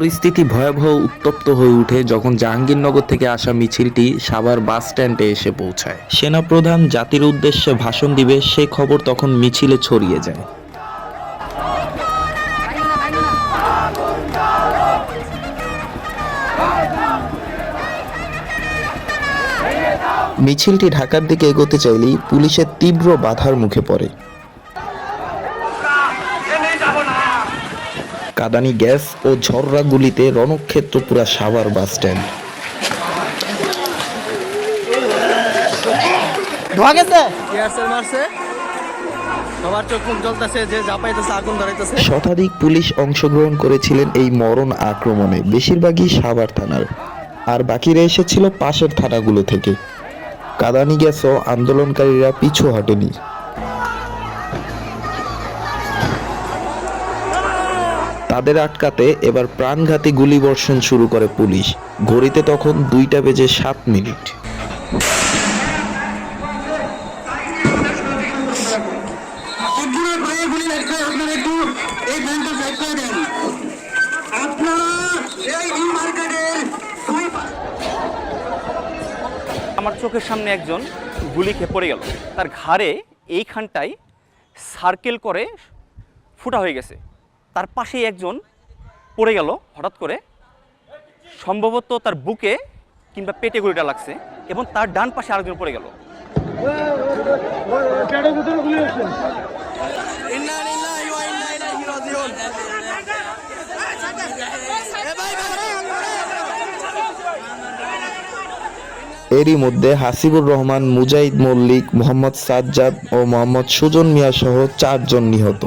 পরিস্থিতি ভয়াবহ উত্তপ্ত হয়ে ওঠে যখন জাহাঙ্গীরনগর থেকে আসা মিছিলটি সাভার বাস স্ট্যান্ডে এসে পৌঁছায়। সেনাপ্রধান জাতির উদ্দেশ্যে ভাষণ দিবে, সে খবর তখন মিছিলে ছড়িয়ে যায়। মিছিলটি ঢাকার দিকে এগোতে চাইলেই পুলিশের তীব্র বাধার মুখে পড়ে। কাদানি গ্যাস ও ঝররা গুলিতে রণক্ষেত্র পুরা সাভার বাস স্ট্যান্ড। ধোয়া গেছে? মারছে। সবার চোখ মুখ জ্বলতেছে যে জাপাইতেছে আগুন ধরাইতেছে। শতাধিক পুলিশ অংশগ্রহণ করেছিলেন এই মরণ আক্রমণে বেশিরভাগই সাভার থানার। আর বাকিরা এসেছিল পাশের থানাগুলো থেকে। কাদানি গ্যাসও আন্দোলনকারীরা পিছু হটেনি। তাদের আটকাতে এবার প্রাণঘাতী গুলিবর্ষণ শুরু করে পুলিশ। ঘড়িতে তখন দুইটা বেজে সাত মিনিট। আমার চোখের সামনে একজন গুলি খেয়ে পড়ে গেল। তার ঘাড়ে এইখানটায় সার্কেল করে ফুটা হয়ে গেছে। তার পাশেই একজন পড়ে গেল হঠাৎ করে। সম্ভবত তার বুকে কিংবা পেটে গুলিটা লাগছে এবং তার ডান পাশে আরেকজন পড়ে গেল। এরই মধ্যে হাসিবুর রহমান, মুজাহিদ মল্লিক, মোহাম্মদ সাজ্জাদ ও মোহাম্মদ সুজন মিয়া সহ চারজন নিহত।